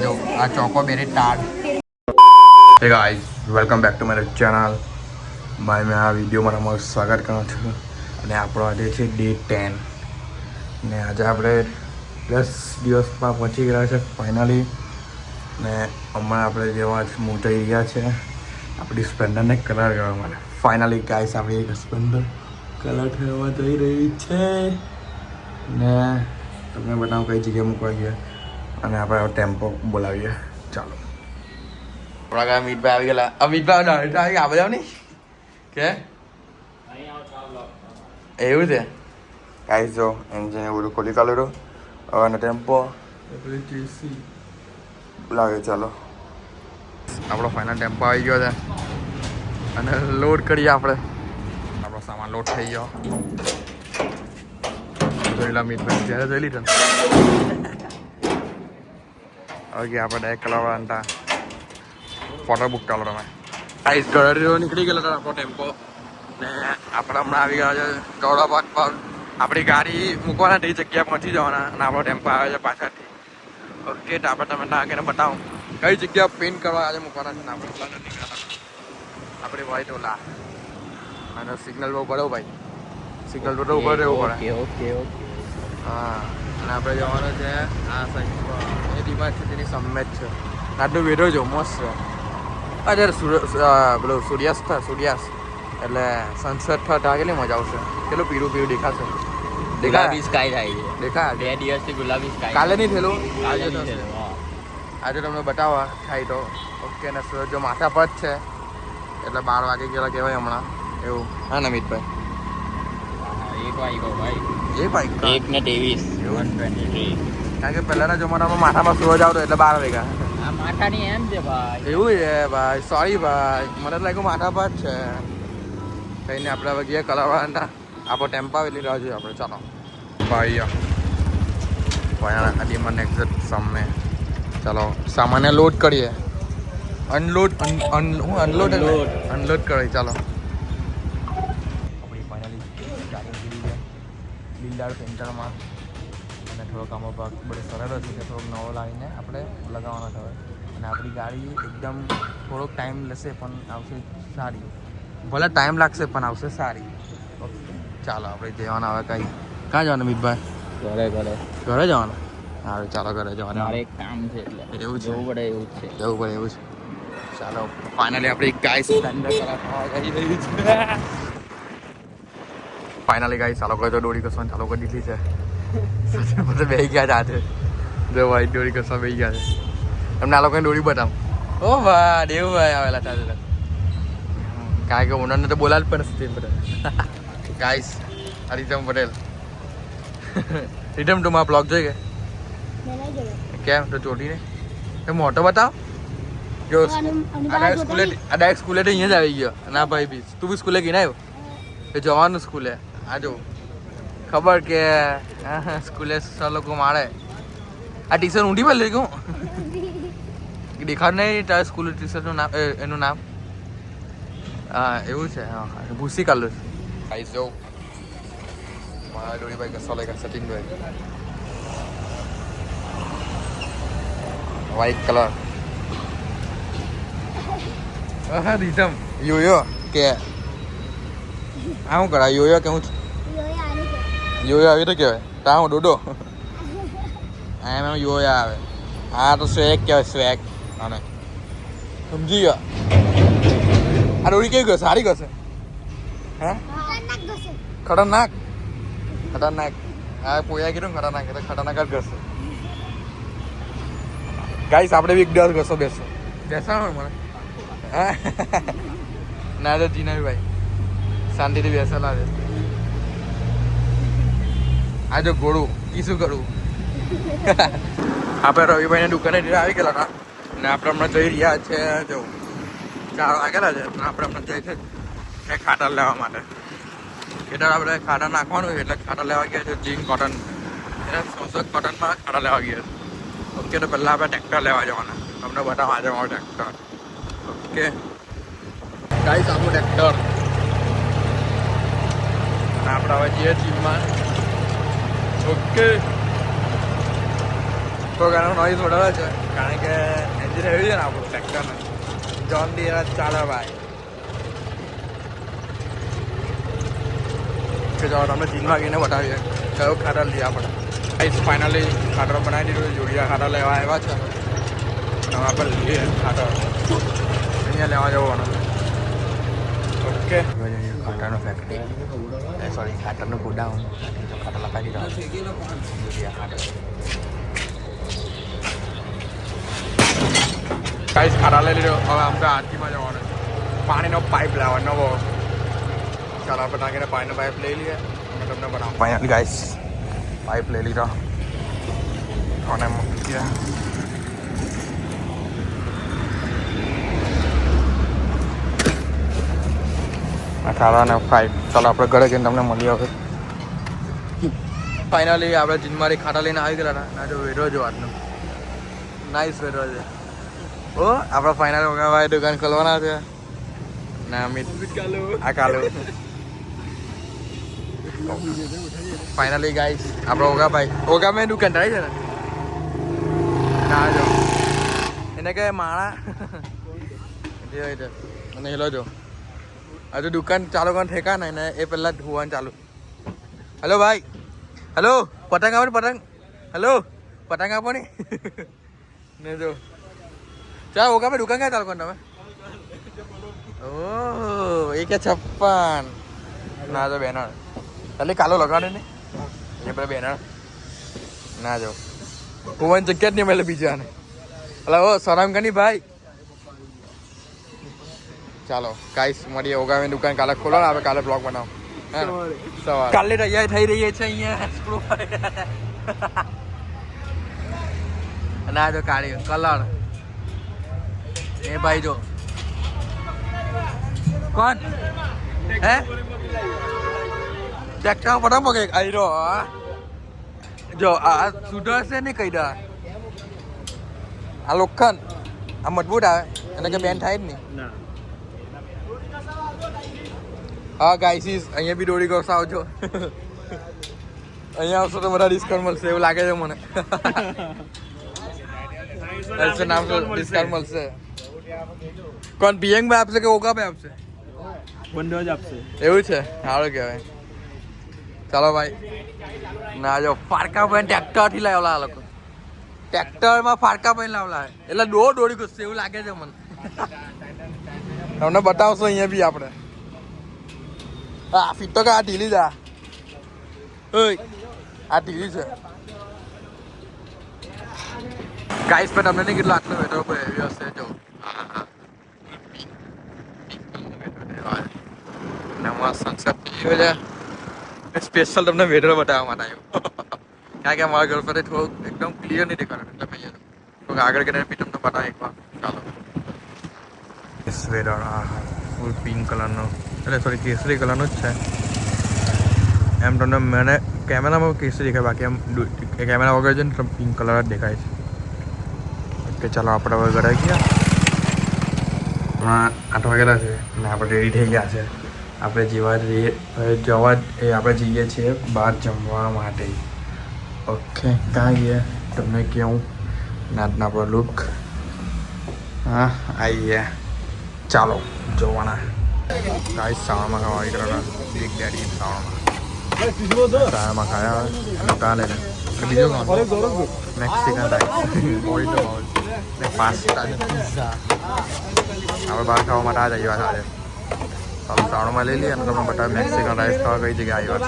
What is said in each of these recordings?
જો આ choco berry TAT hey guys welcome back to my channel ભાઈ મેં આ વિડીયોમાં તમારું સ્વાગત કરું છું અને આપણો આજે છે ડે ટેન ને આજે આપણે દસ દિવસમાં પહોંચી ગયા છે ફાઇનલી ને હમણાં આપણે જેવા જ મોટાઈ રહ્યા છે આપણી સ્પ્લેન્ડરને કલર કરવા માટે ફાઇનલી ગાઈસ આપણી એક સ્પ્લેન્ડર કલર થવા જઈ રહી છે ને તમને બતાવું કઈ જગ્યાએ મૂકવા ગયા અને આપણે ટેમ્પો બોલાવીએ. ચાલો. આપણા અમિતભાઈ આવી ગયેલા. અમિતભાઈ આવી આવે બધા નહીં? કે? એવું છે? કાંઈ એન્જિન એવું બધું ખોલી કાઢેલું હવે ટેમ્પો લાગે ચાલો. આપણો ફાઇનલ ટેમ્પો આવી ગયો છે. અને લોડ કરીએ આપણે. આપણો સામાન લોડ થઈ ગયો. જોઈ લો અમિતભાઈ ત્યારે જોઈ લીધો ઓકે આપણે ડાયરેક્ટ કલાવા હતા ફોટો બુક ચાલો તમે આઈસ ઘરે નીકળી ગયેલો હતો આપણો ટેમ્પો ને આપણે હમણાં આવી ગયા છે ગૌડા પાક પર. આપણી ગાડી મૂકવાના તે જગ્યા પહોંચી જવાના અને આપણો ટેમ્પો આવે છે પાછળથી. ઓકે તો આપણે તમે ટાંકીને બતાવો. કઈ જગ્યા પેન્ટ કરવા આજે મૂકવાના છે આપણે? આપણે વાઈટ ઓલા. અને સિગ્નલ બહુ પડે ભાઈ. સિગ્નલ પર ઊભો રહેવું પડે ઓકે ઓકે હા અને આપણે જવાનું છે આ સાઈડ એ ડીમાર્ટ છે તેની સમેત છે. આટલું વેરો જો ઓમોસ્ટ છે. અત્યારે પેલું સૂર્યાસ્ત સૂર્યાસ્ત. એટલે સનસેટ થાય ત્યાં કેટલી મજા આવશે. કેટલું પીળું પીળું દેખાશે? ગુલાબી સ્કાય થાય છે. દેખાય બે દિવસથી ગુલાબી સ્કાય કાલે નહીં થયેલું? આજે. આજે તમને બતાવવા થાય તો. ઓકે ને સૂરજ જો માથા પર જ છે. એટલે બાર વાગે ગયેલા કહેવાય હમણાં. એવું. હા નમિતભાઈ. એક વાગ્યો ભાઈ. એ ભાઈ એક ને ત્રેવીસ. વન ટ્વેન્ટી કારણ કે પહેલાના જમાનામાં માથામાં સૂરજ આવતો એટલે બાર વાગ્યા. આ માથાની એમ છે ભાઈ. એવું છે ભાઈ સોરી ભાઈ. મને લાગ્યું માથા પર જ છે. કઈ આપણે કલાવાળાના. આપણો ટેમ્પા એટલી રાહ જોઈએ આપણે ચાલો. ભાઈ ભાઈ મને એક્ઝેક્ટ સામે. ચાલો સામાન્ય લોડ કરીએ. અનલોડ હું અનલોડ Unload. અનલોડ કરીએ ચાલો. બિલ્ડાર સેન્ટરમાં અને થોડોક આમાં ભાગ બધો સરળ છે કે થોડોક નવો લાવીને આપણે લગાવવાનો થયો અને આપણી ગાડી એકદમ થોડોક ટાઈમ લેશે પણ આવશે સારી. ભલે ટાઈમ લાગશે પણ આવશે સારી. ઓકે ચાલો આપણે જવાના હવે કાંઈ. ક્યાં જવાનું મિતભાઈ? ઘરે ઘરે. ઘરે જવાનું? સારું ચાલો ઘરે જવાનું. મારે એક કામ છે એટલે એવું છે? જવું પડે એવું છે. જવું પડે એવું છે ચાલો ફાઇનલી આપણી ગાય સ્પ્લેન્ડર કરાવવા જઈ રહી છે. ફાઇનલી ગાય ચાલો કરે તો દોરી કસવાની ચાલુ કરી દીધી છે. સાથે પછી બે ગયા છે જો ભાઈ દોરી કસવા બે ગયા છે. એમને આ લોકોને દોરી બતાવ. ઓ ભા દેવભાઈ આવેલા તારે કારણ કે ઓનરને તો બોલાવ જ પડે બધા. ગાઈસ હરિતમ પટેલ. રિટમ ટુ માં બ્લોગ જોઈ કે કેમ? તો ચોટી ને? એ મોટો બતાવ. જો આ સ્કૂલે આ ડાયરેક્ટ સ્કૂલે તો અહીંયા જ આવી ગયો. ના ભાઈ બી તું બી સ્કૂલે ગઈ આવ્યો? એ જવાનું સ્કૂલે આ જો ખબર કે સ્કૂલે સર લોકો મારે. આ ટીચર ઊંડી પર લઈ ગયું? દેખાડ નહીં તારે સ્કૂલ ટીચરનું નામ એનું નામ? હા એવું છે હા ભૂસી કાઢલું આઈ જો મારા ડોરીભાઈ કસો લઈ ગયા સચિનભાઈ વ્હાઈટ કલર રીધમ યુ કે આ શું કરા યોયો કે હું યોયો આવી તો કહેવાય. તા હું ડોડો? એમ એમ યોયો આવે. આ તો સ્વેગ કહેવાય સ્વેગ. અને સમજી ગયો? આ ડોડી કેવી ગયો સારી ગશે હે? ખતરનાક ખતરનાક? આ પોયા કીધું ખતરનાક એટલે ખતરનાક જ ઘસે. ગાઈસ આપણે બી એક ઘસો બેસો. બેસાડો મને. હા? ના જીના ભાઈ શાંતિથી બેસેલા છે. આ જો ઘોડું, ઈ શું કરવું આપણે રવિભાઈને દુકાને આવી ગયેલા હતા. ને આપણે હમણાં જઈ રહ્યા છે, જો, ચાર વાગેલા છે આપણે હમણાં જઈ છે એ ખાટર લેવા માટે. ખેતર આપણે ખાટર નાખવાનું એટલે ખાટર લેવા ગયા છે જીન કોટન. એટલે સોસક કોટનમાં ખાટા લેવા ગયા છે. ઓકે, તો પહેલાં આપણે ટ્રેક્ટર લેવા જવાના. તમને બતાવવા જવાનું ટ્રેક્ટર. ઓકે. ગાઈસ, આપણું ટ્રેક્ટર. અને આપણે હવે જઈએ જીમમાં. ઓકે. તો કારણ નોઈઝ વધારે છે કારણ કે એન્જિન હેવી છે ને આપણું ટ્રેક્ટરને જોન ડીર ચાલે ભાઈ. કે જો તમે જીમમાં ગઈને બતાવીએ. કયો ખાતર લઈએ આપણે? આઈસ ફાઇનલી ખાટર બનાવી દીધું. જોડિયા ખાટર લેવા આવ્યા છે. હવે આપણે લઈએ ખાતર. અહીંયા લેવા જવાનું. ઓકે. ખાટાનો ફેક્ટરી સોરી ખાટરનું ગોડાઉન ખાટર લખાવી દીધા જોડિયા ખાટર કાંઈ ખાટા લઈ લીધો હવે આપણે આરતીમાં જવાનું પાણીનો પાઇપ લાવવા નવો ચાલો આપણે ટાંકીને પાણીનો પાઇપ લઈ લઈએ અને તમને બનાવો ફાઇનલ ગાઈસ પાઇપ લઈ લીધો અને મૂકી ગયા ખાડા અને પાઇપ ચાલો આપણે ઘરે જઈને તમને મળી આવે ફાઇનલી આપણે જીનમારી ખાટા લઈને આવી ગયેલા હતા. ના જો વેરો જો આજનો. નાઈસ વેરો છે. ઓ, આપણે ફાઇનલ ભાઈ દુકાન ખોલવાના છે. ના અમિત આ કાલો. ફાઇનલી ગાઈસ આપણો ઓગા ભાઈ. ઓગા મેં દુકાન થાય છે ને? ના, જો. એને કે માણા. અને હેલો જો. હજુ દુકાન ચાલુ કરવાનું ઠેકા ને એ પહેલા ધોવાનું ચાલુ. હલો ભાઈ. હલો પતંગ આપો પતંગ. હલો પતંગ આપો ને. ને જો. ચાલો, ઓકા ભાઈ, દુકાન ક્યાં ચાલુ કરો તમે? ઓ એ કે છપ્પન. ના જો, બેનર. એટલે કાલો લગાડે ને. એ પેલા બેનર. ના જો. હું જગ્યા જ નહીં મળે બીજાને. એટલે ઓ સરામ કની ભાઈ. ચાલો ગાઈસ મળીએ ઓગામી દુકાન કાલે ખોલો ને આપણે કાલે બ્લોગ બનાવો. સવારે. કાલે તૈયાર થઈ રહી છે અહીંયા અને આ જો કાળી કલર. એ ભાઈ જો. કોણ? હે? ટ્રેક્ટર પગે આઈ રહ્યો હા જો આ સુધરશે ને કઈ દા? આ લોખંડ. આ મજબૂત આવે એને કે બેન થાય જ નહીં. હા ગાઈસીસ અહીંયા બી દોડી કરશો આવજો. અહીંયા આવશો તો બધા ડિસ્કાઉન્ટ મળશે એવું લાગે છે મને. નામ ડિસ્કાઉન્ટ મળશે. કોણ પિયંગ ભાઈ આપશે કે ઓકા ભાઈ આપશે? બંને જ આપશે. એવું છે? સારું કહેવાય. ચાલો ભાઈ. ના જો ફારકા ભાઈ ટ્રેક્ટરથી લાવેલા આ લોકો. ટ્રેક્ટરમાં ફારકા ભાઈ લાવેલા એટલે દો દોડી ઘૂસશે એવું લાગે છે મને. તમને બતાવશો અહીંયા બી આપણે. જ આ ઓય આ ઢીલી છે ગાઈસ પણ તમને નહીં કેટલો આટલો પર એવી હશે જો સ્પેશિયલ તમને વેધર બતાવવા માટે આવ્યો કારણ કે મારા પર થોડુંક એકદમ ક્લિયર નહીં દેખાડું એટલે મેં થોડુંક આગળ કરીને બી તમને બતાવી એકવાર ચાલો હા ફૂલ પિંક કલરનો એટલે સોરી કેસરી કલરનું જ છે એમ તમને મને કેમેરામાં કેસરી દેખાય બાકી એમ કેમેરા વગર છે ને પિંક કલર જ દેખાય છે ઓકે ચાલો આપણે હવે ઘરે ગયા હમણાં આઠ વાગેલા છે અને આપણે રેડી થઈ ગયા છે આપણે જેવા જવા એ આપણે જઈએ છીએ બહાર જમવા માટે ઓકે ક્યાં ગયા તમને કેવું નાતના આપણો લુક હા આવી ગયા ચાલો જોવાના ගයිස් සාම කවායි කරගන්න බික් ඩැඩි සාම සාම කයා නතාලෙන බිජෝ ගන්න මෙක්සිකන් රයිස් මොල්ටෝ මේ පාස්තා පිස්සා अब बाहर खाओ मत आ जाइए सारे हम साड़ों में ले लिए हम तुम बटा मैक्सिकन राइस खाओ गई जगह आई बात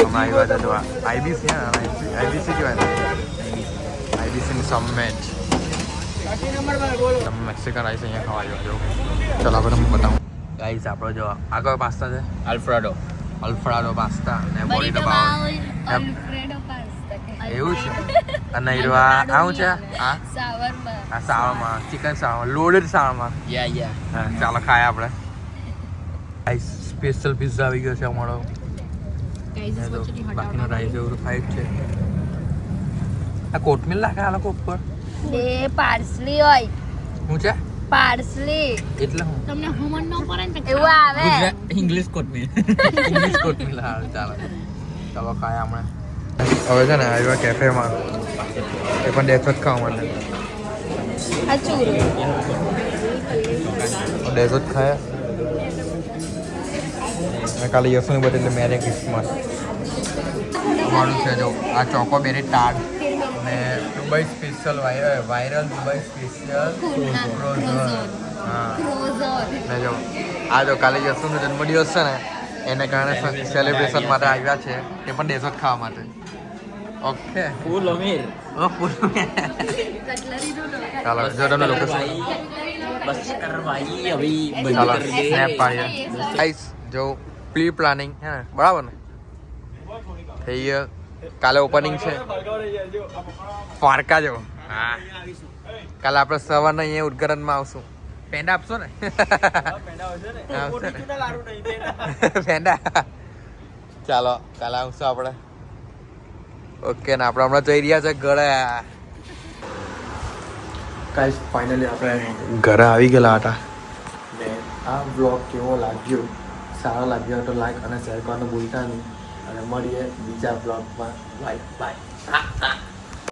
हम आई बात है आई बी सी है आई बी सी की बात आई बी सी समिट તમે મેક્સિકન રાઈસ અહીંયા ખાવા છો. ચાલો આપણે તમને બતાવું. ગાઈસ આપણો જો આગળ પાસ્તા છે? અલ્ફ્રાડો અલ્ફ્રાડો પાસ્તા ને બાઉલ Alfredo pasta. એવું છે? અને હીરો આ આવું છે? આ? સાવરમાં. આ સાવરમાં. ચિકન સાવર લોડેડ સાવરમાં. યા યા હા ચાલો ખાય આપણે. રાઈસ સ્પેશિયલ પિઝા આવી ગયો છે અમારો. બાકીનો રાઈસ એવું ફાઈટ છે. આ કોથમીર નાખે આ લોકો ઉપર? એ પાર્સલી હોય. હું છે? પાર્સલી. એટલે હું. તમને હમણ ન પડે ને એવું આવે. ઇંગ્લિશ કોટમી ઇંગ્લિશ કોથમીર લાવ ચાલો. ચાલો ખાય આપણે. હવે છે ને આવ્યા કેફેમાં એ પણ જ ખાવા માટે. આ ચૂરું. ડેસો જ ખાયા. મેં કાલે યશુની એટલે મેરે ક્રિસમસ મારું છે જો આ ચોકો બેરી અને Dubai special viral Dubai special જો આ જો કાલે યશુનો જન્મદિવસ છે ને એને કારણે સેલિબ્રેશન માટે આવ્યા છે તે પણ ડેઝર્ટ જ ખાવા માટે. ઓકે ફૂલ અમીર. ઓ ફૂલ ચાલો જો તમને લોકેશન બસ કર ભાઈ અભી ચાલો બંધ કર સ્નેપ પાડીએ. ગાઈસ જો પ્રી પ્લાનિંગ હે બરાબર ને? થઈ ગયો. કાલે ઓપનિંગ છે. ફારકા જેવો. હા. કાલે આપણે સવારના અહીંયા ઉદઘાટનમાં આવશું. પેંડા આપશો ને? પેંડા. ચાલો કાલે આવશું આપણે. ઓકે ને આપણે હમણાં જઈ રહ્યા છે ઘરે ગાઈસ ફાઇનલી આપણે ઘરે આવી ગયેલા હતા. ને આ બ્લોગ કેવો લાગ્યો? સારો લાગ્યો તો લાઈક અને શેર કરવાનું ભૂલતા નહીં. અને મળીએ બીજા બ્લોગમાં બાય બાય